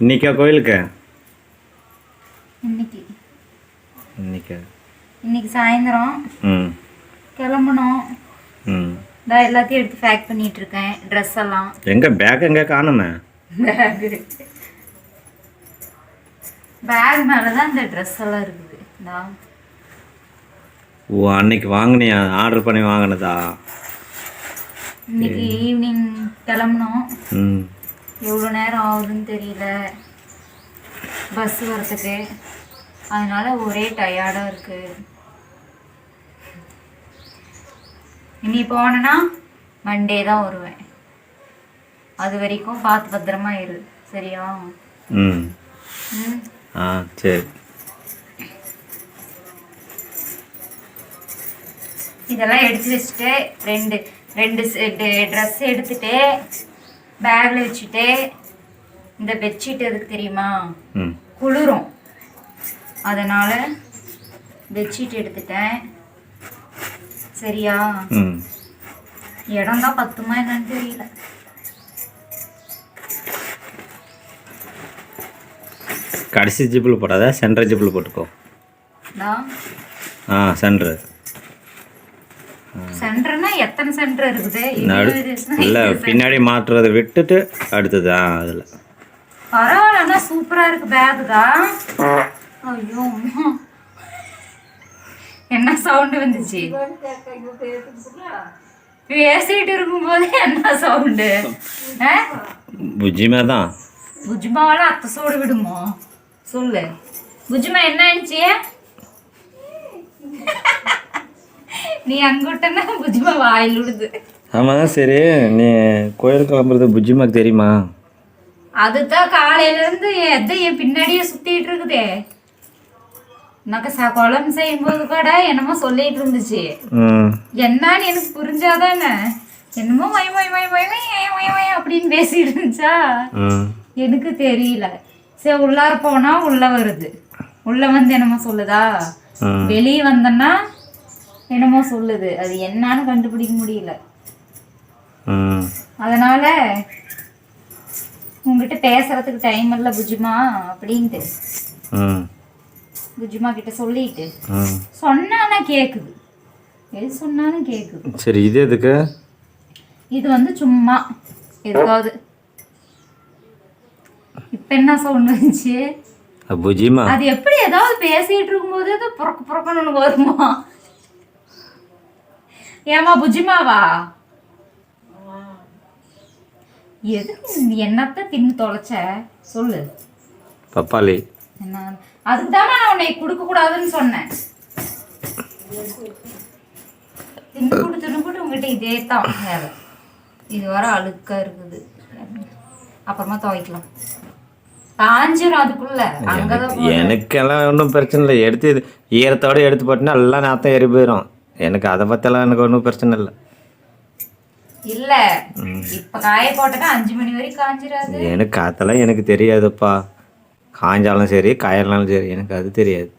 இன்னைக்கா கோயிலுக்கு? இன்னைக்கு. இன்னைக்கா? இன்னைக்கு சாயந்தரம். ம். கிளம்பணும். ம். இந்த எல்லாத்தையும் எடுத்து பேக் பண்ணிட்டு இருக்கேன் ட்ரெஸ் எல்லாம். எங்கே பேக் எங்கே காணுமே? பேக் பேக் மேலே தான் இந்த ட்ரெஸ் எல்லாம் இருக்குது. இந்தா. ஓ அன்னைக்கு வாங்கினியா? ஆர்டர் பண்ணி வாங்கினதா? இன்னைக்கு ஈவினிங் கிளம்பணும். ம். எவ்வளோ நேரம் ஆகுதுன்னு தெரியல. பஸ் வரத்துக்கு அதனால ஒரே டயர்டாக இருக்கு. இனி போனேன்னா மண்டே தான் வருவேன். அது வரைக்கும் பார்த்து பத்திரமா இரு. சரியா? ம். ஆ சரி. இதெல்லாம் எடுத்து வச்சுட்டு ரெண்டு ரெண்டு ட்ரெஸ் எடுத்துட்டு பேக்கில் வச்சுட்டு இந்த பெட்ஷீட் எதுக்கு தெரியுமா? குளிரும். அதனால் பெட்ஷீட் எடுத்துட்டேன். சரியா? இடம் தான் பத்துமா என்னன்னு தெரியல. கடைசி ஜிப்பில் போடாத சென்டர் ஜிப்பில் போட்டுக்கோ. ஆ சென்டர் எத்தனை சென்டர் இருக்குது? இல்லை. பின்னாடி மாற்றுறதை விட்டுட்டு அடுத்தது ஆ அதில். பரவாயில்லண்ணா சூப்பரா இருக்கு பேக் தான் ஐயோ. என்ன சவுண்டு வந்துச்சு? பேசிட்டு இருக்கும்போது என்ன சவுண்டு புஜ்ஜிமே தான். புஜ்மாவால அத்தை சோடு விடுமோ? சொல்லு. புஜ்மா என்ன ஆயிடுச்சு நீ அங்கிட்டனா புஜ்மா வாயில் விடுது ஆமாம் சரி நீ கோயில் கிளம்புறது புஜ்ஜிமாக்கு தெரியுமா? அதுதான் காலையில இருந்து எதை என் பின்னாடியே சுத்திட்டு இருக்குதே. எனக்கு ச குழம்பு செய்யும்போது கூட என்னமோ சொல்லிட்டு இருந்துச்சு. என்னன்னு எனக்கு புரிஞ்சாதானே. என்னமோ my my my my my my, அப்படின்னு பேசிட்டு இருந்துச்சா? எனக்கு தெரியல. சரி உள்ளார போனா உள்ள வருது. உள்ள வந்து என்னமோ சொல்லுதா? வெளியே வந்தேன்னா என்னமோ சொல்லுது. அது என்னன்னு கண்டுபிடிக்க முடியல. அதனால உங்ககிட்ட பேசுறதுக்கு டைம் இல்லை புஜிமா அப்படின்ட்டு. புஜிமா கிட்ட சொல்லிட்டு. சொன்னானா கேக்குது. எது சொன்னாலும் கேக்குது. சரி இது எதுக்கு? இது வந்து சும்மா. எதுக்காவது. இப்ப என்ன சவுண்ட் வந்துச்சு? புஜ்ஜிமா அது எப்படி ஏதாவது பேசிட்டு இருக்கும்போது ஏதோ புறக்கு புறக்கணும்னு வருமா? ஏமா புஜிமாவா? நீ என்னத்த தின்னு தொலைச்ச? சொல்லு. பப்பாளி. என்ன? அதுக்கு தான் நான் உன்னை கொடுக்க கூடாதுன்னு சொன்னேன். தின்னு தின்னு கூட்டு உங்ககிட்ட இதே தான் வேலை. இது வர அழுக்கா இருக்குது. அப்புறமா துவைக்கலாம். காஞ்சிரும் அதுக்குள்ள. அங்கதான் எனக்கெல்லாம் ஒன்றும் பிரச்சனை இல்லை. எடுத்து இது ஈரத்தோட எடுத்து போட்டுனா எல்லாம் நாத்தம் ஏறி போயிடும் எனக்கு அதை பற்றியெல்லாம் எனக்கு ஒன்றும் பிரச்சனை இல்லை. இல்ல. இப்ப காய போட்டா அஞ்சு மணி வரைக்கும் காஞ்சிராது. எனக்கு அதெல்லாம் எனக்கு தெரியாதுப்பா. காய்ஞ்சாலும் சரி காயலாலும் சரி எனக்கு அது தெரியாது.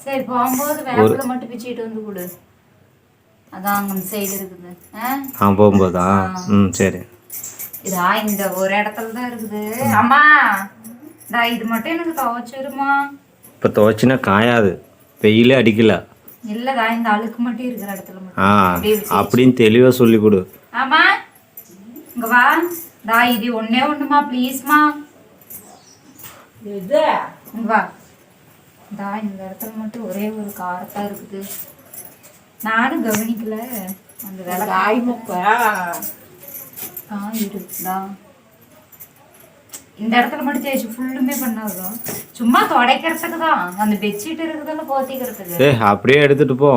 சரி போகும்போது வேப்பில மட்டும் பிச்சுட்டு வந்து கொடு. அதான் அங்க சைடு இருக்குது. ஆ? போகும்போதா? ம் சரி. இதா இந்த ஒரு இடத்துல தான் இருக்குது. அம்மா டா இது மட்டும் எனக்கு துவைச்சிருமா? இப்போ துவைச்சினா காயாது. வெயிலே அடிக்கல. இல்லடா இந்த அழுக்கு மட்டும் இருக்கிற இடத்துல மட்டும். அப்படின்னு தெளிவாக சொல்லி கொடு. ஆமா. இங்க வா. டா இது ஒண்ணே ஒண்ணுமா ப்ளீஸ்மா இங்க வா. டா இந்த இடத்துல மட்டும் ஒரே ஒரு காரத்தா இருக்குது. நானும் கவனிக்கல. அந்த வேலை காய் ஆ இருக்குடா இந்த இடத்துல மட்டும் தேய்ச்சி ஃபுல்லுமே பண்ணாதான் சும்மா துடைக்கிறதுக்கு தான் அந்த பெட்ஷீட் இருக்குதுல்ல போத்திக்கிறதுக்கு. ஏ அப்படியே எடுத்துகிட்டு போ?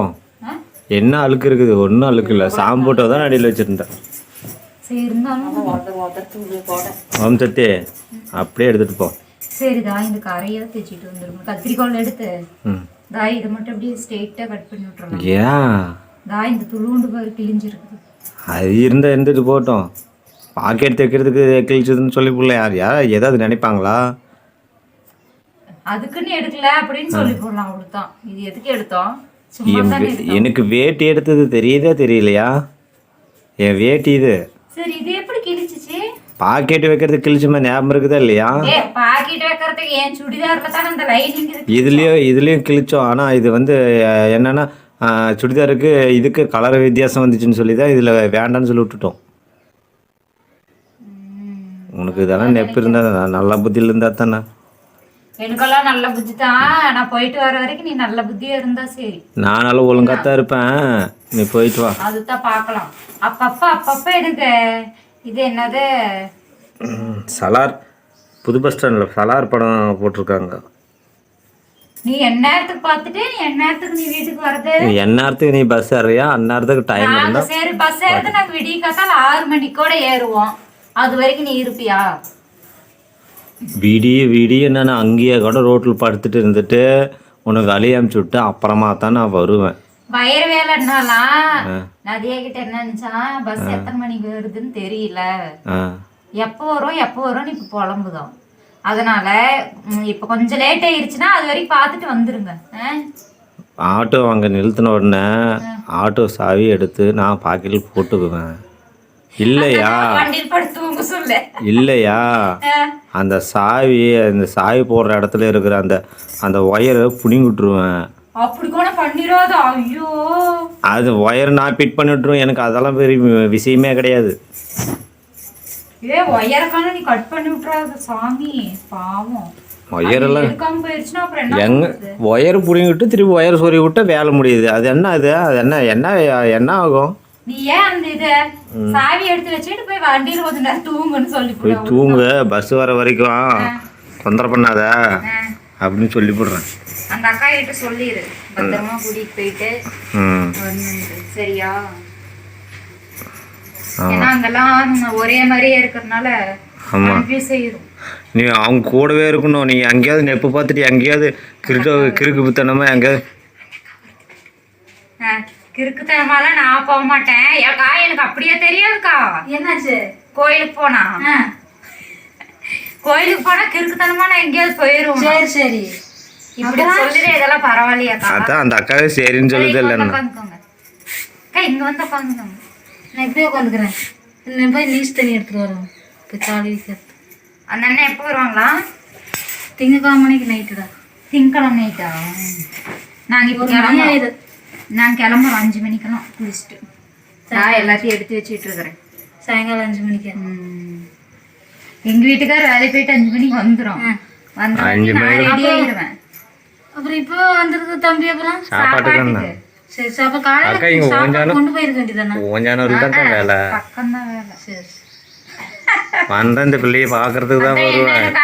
என்ன அழுக்கு இருக்குது? ஒன்றும் அழுக்கு இல்லை. சாம்போட்டோ தான் அடியில் வச்சுருந்தேன். சரி இருந்தாலும் ஓம் சத்தி அப்படியே எடுத்துகிட்டு போ. சரிதா இந்த கரையை தைச்சிட்டு வந்துடும் கத்திரிக்கோல் எடுத்து. ம். தா இதை மட்டும் அப்படியே ஸ்ட்ரெயிட்டாக கட் பண்ணி விட்டுறலாம். ஏன்? தா இந்த துளுண்டு பாரு கிழிஞ்சிருக்குது. அது இருந்தால் இருந்துட்டு போகட்டும். பாக்கெட் தைக்கிறதுக்கு கிழிச்சதுன்னு சொல்லி புள்ள யார்? யார்? ஏதாவது நினைப்பாங்களா? அதுக்குன்னு எடுக்கல அப்படின்னு சொல்லி போடலாம் அவ்வளோதான் இது எதுக்கு எடுத்தோம்? என் எனக்கு வேட்டி எடுத்தது தெரியுதா தெரியலையா? என் வேட்டி இது. சரி இது எப்படி கிழிச்சிச்சு? பாக்கெட் வைக்கிறது கிழிச்சுமா ஞாபகம் இருக்குதா இல்லையா? பாக்கெட் வைக்கிறதுக்கு ஏன் சுடிதார்ல தானே அந்த லைனிங் இதுலேயும் இதுலேயும் கிழிச்சோம். ஆனால் இது வந்து என்னன்னா சுடிதாருக்கு இதுக்கு கலர் வித்தியாசம் வந்துச்சுன்னு சொல்லி தான் இதில் வேண்டாம்னு சொல்லி விட்டுட்டோம். உனக்கு இதெல்லாம் நெப்பு இருந்தால் நல்ல புத்தியில் இருந்தால் தானே? எனக்கெல்லாம் நல்ல புத்தி தான். நான் போயிட்டு வர வரைக்கும் நீ நல்ல புத்தியா இருந்தா சரி. நானாலும் ஒழுங்காக தான் இருப்பேன். நீ போயிட்டு வா. அதுதான் பார்க்கலாம். அப்பப்ப அப்பப்ப எனக்கு இது என்னது? சலார் புது பஸ் ஸ்டாண்டில் சலார் படம் போட்டிருக்காங்க. நீ எந்நேரத்துக்கு பார்த்துட்டு நீ எந்நேரத்துக்கு நீ வீட்டுக்கு வரது எந்நேரத்துக்கு நீ பஸ் ஏறியா அந்நேரத்துக்கு டைம் நாங்க இருந்தால் சரி பஸ் ஏறது நாங்க விடிய காத்தால ஆறு மணிக்கூட ஏறுவோம். அது வரைக்கும் நீ இருப்பியா? விடிய விடிய நான் அங்கேயே கூட ரோட்டில் படுத்துட்டு இருந்துட்டு உனக்கு அழி அமுச்சு விட்டு அப்புறமா தான் நான் வருவேன். வயிறு வேலைன்னாலாம் நதியா கிட்ட என்ன நினைச்சா பஸ் எத்தனை மணிக்கு வருதுன்னு தெரியல. எப்போ வரும் எப்போ வரும்னு இப்போ புலம்புதோம். அதனால இப்போ கொஞ்சம் லேட் ஆயிருச்சுன்னா அது வரைக்கும் பார்த்துட்டு வந்துருங்க? ஆட்டோ அங்கே நிறுத்தின உடனே ஆட்டோ சாவி எடுத்து நான் பாக்கெட்டில் போட்டுக்குவேன். இல்லையா? இல்லையா. அந்த சாவி அந்த சாவி போடுற இடத்துல இருக்கிற அந்த அந்த ஒயரை பிடுங்கி விட்டுருவேன் அப்படி கூட பண்ணிடாத ஐயோ. அது ஒயர் நான் ஃபிட் பண்ணி விட்டுருவேன். எனக்கு அதெல்லாம் பெரிய விஷயமே கிடையாது. ஒயரெல்லாம் எங்க ஒயர் பிடுங்கி விட்டு திருப்பி ஒயர் சொருகி விட்டா வேலை முடியுது. அது என்ன அது அது என்ன என்ன என்ன ஆகும்? நீ ஏன் அந்த இத சாவி எடுத்து வச்சுட்டு போய் வண்டியில நேரம் தூங்குன்னு சொல்லி போய் தூங்கு பஸ் வர வரைக்கும் தொந்தரவு பண்ணாத. அப்படின்னு சொல்லி போடுறேன். அந்த அக்கா கிட்ட சொல்லிடு பத்திரமா கூட்டிட்டு போயிட்டு. சரியா? ஏன்னா அங்கெல்லாம் ஒரே மாதிரியே இருக்கிறதுனால ஆமாம் கன்ஃபியூஸ் ஆயிரும். நீ அவங்க கூடவே இருக்கணும். நீ எங்கேயாவது நெப்பு பார்த்துட்டு எங்கேயாவது கிறுக்கு கிறுக்கு புத்தனமா எங்கேயாவது கிறுக்குத்தனமாலாம் நான் போக மாட்டேன். ஏக்கா எனக்கு அப்படியே தெரியாதுக்கா. என்னாச்சு? கோயிலுக்கு போனா. கோயிலுக்கு போனா கிறுக்குத்தனமா நான் எங்கேயாவது போயிருவோம் சரி சரி. இப்படி சொல்லிடு இதெல்லாம் பரவாயில்லையாக்கா. அதான் அந்த அக்காவே சரின்னு சொல்லுது இல்லை அக்கா இங்க வந்து உட்காந்துக்கோங்க நான் இப்படியே உட்காந்துக்கிறேன் இன்னும் போய் நீஸ் தண்ணி எடுத்துட்டு வரோம் இப்போ காலி வைக்கிறது அந்த அண்ணன் எப்போ வருவாங்களா? திங்கக்கிழமை மணிக்கு நைட்டுடா திங்கக்கிழமை நைட்டா நாங்க இப்போ நான் கிளம்புறோம் அஞ்சு மணிக்கெல்லாம் குளிச்சுட்டு. நான் எல்லாத்தையும் எடுத்து வச்சுட்டு இருக்கிறேன். சாயங்காலம் அஞ்சு மணிக்கு. எங்க வீட்டுக்காரர் வேலைக்கு போயிட்டு அஞ்சு மணிக்கு வந்துடும் அஞ்சு ஆயிடுவேன். அப்புறம் இப்போ வந்துருக்கு தம்பி அப்புறம் சாப்பாட்டுக்கு சரி சரி அப்போ காலையில் சாப்பாடு கொண்டு போயிருக்க வேண்டியதானே ஓஞ்சானூருக்கு தான் வேலை. பக்கம் தான் வேலை. சரி வந்தேன் இந்த பிள்ளையை பார்க்கறதுக்கு தான் வருவேன்.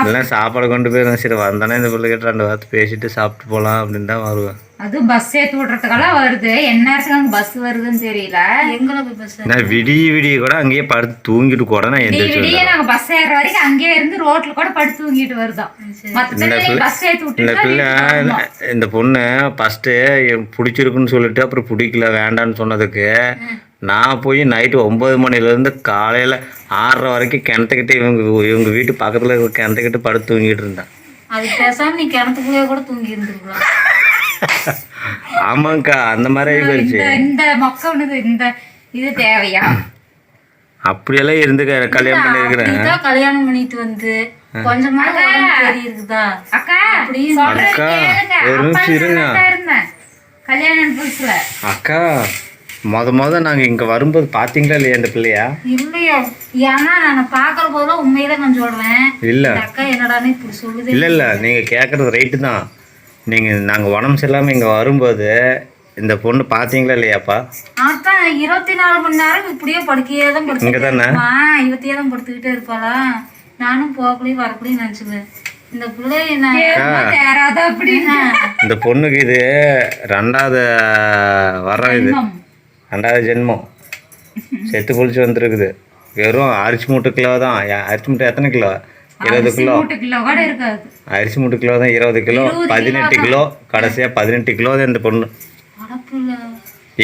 எல்லாம் சாப்பாடு கொண்டு போயிருந்தேன் சரி வந்தானே இந்த பிள்ளைகிட்ட ரெண்டு வார்த்தை பேசிட்டு சாப்பிட்டு போகலாம் அப்படின்னு தான் வருவேன். அது பஸ் ஏத்தி விடுறதுக்கெல்லாம் வருது. என்ன நேரத்துக்கு அங்க பஸ் வருதுன்னு தெரியல. எங்களை போய் பஸ் நான் விடிய விடிய கூட அங்கேயே படுத்து தூங்கிட்டு கூட நான் எந்திரிச்சு விடிய நாங்க பஸ் ஏற வரைக்கும் அங்கேயே இருந்து ரோட்ல கூட படுத்து தூங்கிட்டு வருதோம். பஸ் இந்த விட்டு பிள்ளை இந்த பொண்ணு ஃபஸ்ட்டு பிடிச்சிருக்குன்னு சொல்லிட்டு அப்புறம் பிடிக்கல வேண்டான்னு சொன்னதுக்கு நான் போய் நைட்டு ஒம்பது மணிலேருந்து காலையில் ஆறரை வரைக்கும் கிணத்துக்கிட்ட இவங்க இவங்க வீட்டு பக்கத்தில் இருக்கிற கிணத்துக்கிட்ட படுத்து தூங்கிட்டு இருந்தேன். அது நீ கிணத்துக்குள்ளேயே கூட தூங்கி இருந்திருக்கலாம். ஆமாங்க்கா அந்த மாதிரி ஆகி போயிடுச்சு. இந்த மொக்கவனுக்கு இந்த இது தேவையா? அப்படியெல்லாம் இருந்து க- கல்யாணம் பண்ணியிருக்கிறேன். கல்யாணம் பண்ணிட்டு வந்து கொஞ்சமா தெரியுதுதா அக்கா அக்கா. ஒரு நிமிஷம் இருங்க. கல்யாணம் புதுசுல. அக்கா மொத மொத நாங்கள் இங்கே வரும்போது பார்த்தீங்களா இல்லையா இந்த பிள்ளையா? இல்லையா. ஏன்னா நான் பாக்குற போதெல்லாம் உண்மையில நான் சொல்றேன் இல்லை. அக்கா என்னடான்னு இப்படி சொல்லுது. இல்லை இல்லை. நீங்கள் கேட்குறது ரைட்டு தான். நீங்கள் நாங்கள் உடம்பு சரியில்லாமல் இங்கே வரும்போது இந்த பொண்ணு பார்த்தீங்களா இல்லையாப்பா? அதான் இருபத்தி நாலு மணி நேரம் இப்படியே படுக்கையே தான் இங்கே படுத்துக்கிட்டே தானே இவத்தையே தான் படுத்துக்கிட்டே இருப்பாளா? நானும் போகக்குள்ளேயும் வரக்குள்ளேயும் நினச்சிக்குவேன். இந்த பிள்ளை இந்த பொண்ணுக்கு இது ரெண்டாவது வரம் இது. ரெண்டாவது ஜென்மம். செத்து குளிச்சு வந்திருக்குது. வெறும் அரிசி மூட்டை கிலோ தான். அரிசி மூட்டை எத்தனை கிலோ? இருபது கிலோ. அரிசி மூட்டை கிலோ தான் இருபது கிலோ. பதினெட்டு கிலோ. கடைசியாக பதினெட்டு கிலோ தான் இந்த பொண்ணு.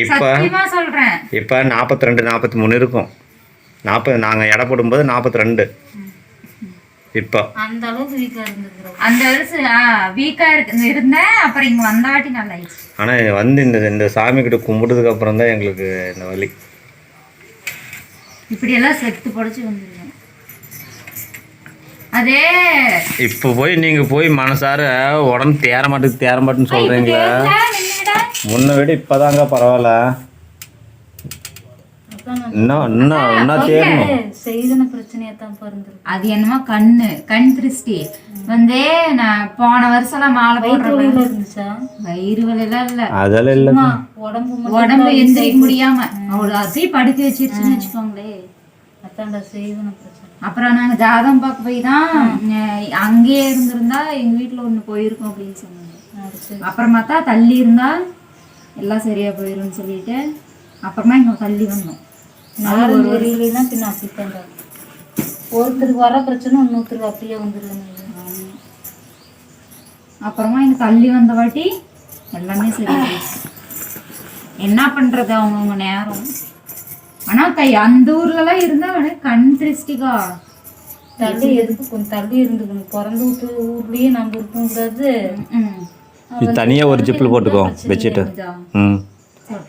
இப்போ இப்போ நாற்பத்தி ரெண்டு நாற்பத்தி மூணு இருக்கும். நாற்பது நாங்கள் எடை போடும்போது நாற்பத்தி ரெண்டு. இப்போ. அந்த அளவுக்கு அந்த வருஷம் வீக்கா இருக்கு. இருந்தேன் அப்புறம் இங்க வந்தாட்டி நல்லா ஆயிடுச்சு. ஆனால் வந்து இந்த இந்த சாமி கிட்ட கும்பிட்டதுக்கு அப்புறம் தான் எங்களுக்கு இந்த வலி. இப்படியெல்லாம் செத்து பொடிச்சு வந்துருங்க அதே இப்போ போய் நீங்கள் போய் மனசார உடம்பு தேர மாட்டேங்குது தேர மாட்டேன்னு சொல்கிறீங்களே முன்ன விட இப்போதாங்க பரவாயில்ல. இன்னும் இன்னும் இன்னும் தேரணும் செய்தன பிரச்சனையா தான் பிறந்திருக்கு. அது என்னமோ கண்ணு கண் திருஷ்டி. வந்து நான் போன வருஷம்லாம் மாலை போடுறேன் வயிற்றுல இருந்துச்சா? வயிறு வலிலாம் இல்ல. அதெல்லாம் இல்லைங்க உடம்பு உடம்பு எந்திரிக்க முடியாம. அவளை அப்படியே படுக்க வச்சிருச்சுன்னு வச்சுக்கோங்களேன் அத்தாண்டா செய்தன பிரச்சனை. அப்புறம் நாங்க ஜாதகம் பார்க்க போய் தான் அங்கேயே இருந்திருந்தா எங்க வீட்டுல ஒண்ணு போயிருக்கோம் அப்படின்னு சொன்னாங்க. அப்புறம் பார்த்தா தள்ளி இருந்தா எல்லாம் சரியா போயிரும்னு சொல்லிட்டு அப்புறமா இங்க தள்ளி வந்தோம். நாரும் தெரியலன்னா பின்ன ஒருத்தருக்கு வர பிரச்சனை இன்னொருத்தருக்கு அப்படியே வந்துருங்க அப்புறமா இங்க தள்ளி வந்த வாட்டி எல்லாமே சரி என்ன பண்றது அவங்கவுங்க நேரம்? ஆனா கை அந்த ஊர்லலாம் இருந்தா உடனே கண் திருஷ்டிகா. தள்ளி எதுக்கு கொஞ்சம் தள்ளி இருந்துக்கணும். பிறந்து விட்டு ஊர்லயே நம்ம இருக்க கூடாது. ம் இது தனியாக ஒரு ஜிப்பில் போட்டுக்கோ பெட்ஷீட்டு இதான். ம்.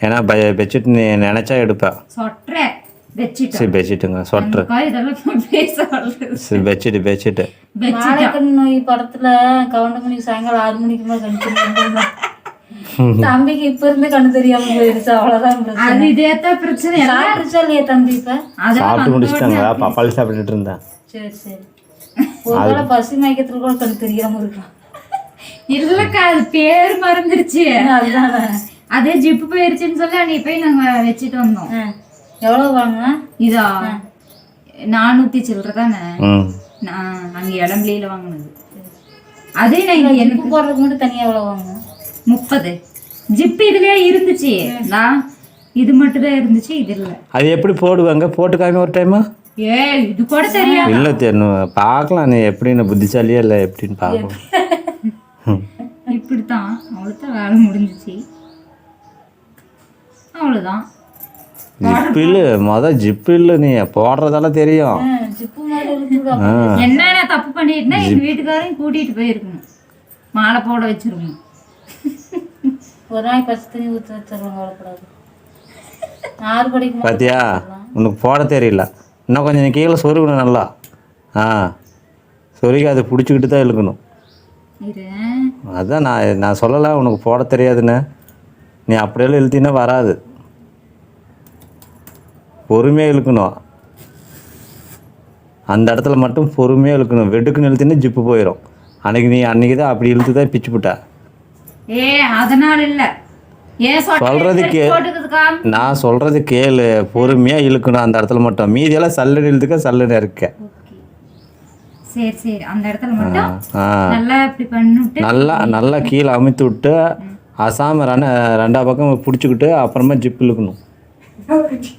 ஏன்னா பெட்ஷீட் நினச்சா எடுப்பேன் வச்சுட்டோம் சரி பெட்ஷீட்டுங்க. சரி பெட்ஷீட்டு பெட்ஷீட்டு மாலைக்கண் நோய் படத்துல கவுண்டமணி சாயங்காலம் ஆறு மணிக்கு மேல தம்பிக்கு இப்ப இருந்து கண்ணு தெரியாம போயிருச்சு அவ்வளவுதான் அது பிரச்சனை இல்லையா தம்பி இப்ப சாப்பிட்டு முடிச்சிட்டாங்க பப்பாளி சாப்பிட்டுட்டு இருந்தேன் சரி சரி ஒருவேளை பசி மயக்கத்துல கூட கண்ணு தெரியாம இருக்கலாம் இல்லக்கா அது பேர் மறந்துருச்சு அதுதான் அதே ஜிப்பு போயிருச்சுன்னு சொல்லி அன்னைக்கு போய் நாங்க வச்சுட்டு வந்தோம் ஆ. எவ்வளவு வாங்க இதா நானூத்தி சில்லற தானே நான் அங்க இடம்பலியில வாங்கினது. அதே நான் இங்க எனக்கு போடுறதுக்கு மட்டும் தனியா எவ்வளவு வாங்க முப்பது. ஜிப்பு இதுலயே இருந்துச்சு. நான் இது மட்டும் தான் இருந்துச்சு இது இல்ல. அது எப்படி போடுவாங்க? போட்டு காமி ஒரு டைமா ஏ இது கூட தெரியாது. இல்லை தெரியணும் பார்க்கலாம். நீ எப்படின்னு புத்திசாலியா இல்லை எப்படின்னு பார்க்கலாம் இப்படித்தான். அவ்வளோதான் வேலை முடிஞ்சிச்சு. அவ்வளோதான் ஜிப்பு இல்லை மொதல் ஜிப்பு இல்லை நீ போடுறதெல்லாம் தெரியும். ஆ, ஜிப்பு மாதிரி இருக்குது ஆ. என்ன நான் தப்பு பண்ணிட்டேன்னா எங்க வீட்டுக்காரையும் கூட்டிட்டு போயிருக்கணும். மாலை போட வச்சிருக்கணும். ஒரு நாள் பச்சை தண்ணி ஊற்றி வச்சிருவாங்க அவ்வளோக்கூடாது ஆறு படிக்கும் பாத்தியா? உனக்கு போட தெரியல. இன்னும் கொஞ்சம் நீ கீழே சொருகணும் நல்லா. ஆ. சொருகி அதை பிடிச்சிக்கிட்டு தான் இழுக்கணும். அதான் நான் நான் சொல்லலை உனக்கு போட தெரியாதுன்னு. நீ அப்படியெல்லாம் இழுத்தினா வராது. பொறுமையாக இழுக்கணும். அந்த இடத்துல மட்டும் பொறுமையாக இழுக்கணும். வெடுக்குன்னு இழுத்தினா ஜிப்பு போயிடும் அன்னைக்கு நீ அன்னைக்கு தான் அப்படி இழுத்து தான் பிச்சு போட்ட. ஏ அதனால இல்ல. சொல்றது கே- நான் சொல்கிறது கேளு. பொறுமையாக இழுக்கணும் அந்த இடத்துல மட்டும். மீதியெல்லாம் சல்லுன்னு இழுத்துக்க சல்லுன்னு இருக்க. சரி சரி. அந்த இடத்துல மட்டும் ஆ. நல்லா இப்படி நல்லா நல்லா கீழே அமுத்தி விட்டு அசாம ரெண்ட ரெண்டா பக்கம் பிடிச்சிக்கிட்டு அப்புறமா ஜிப் இழுக்கணும்.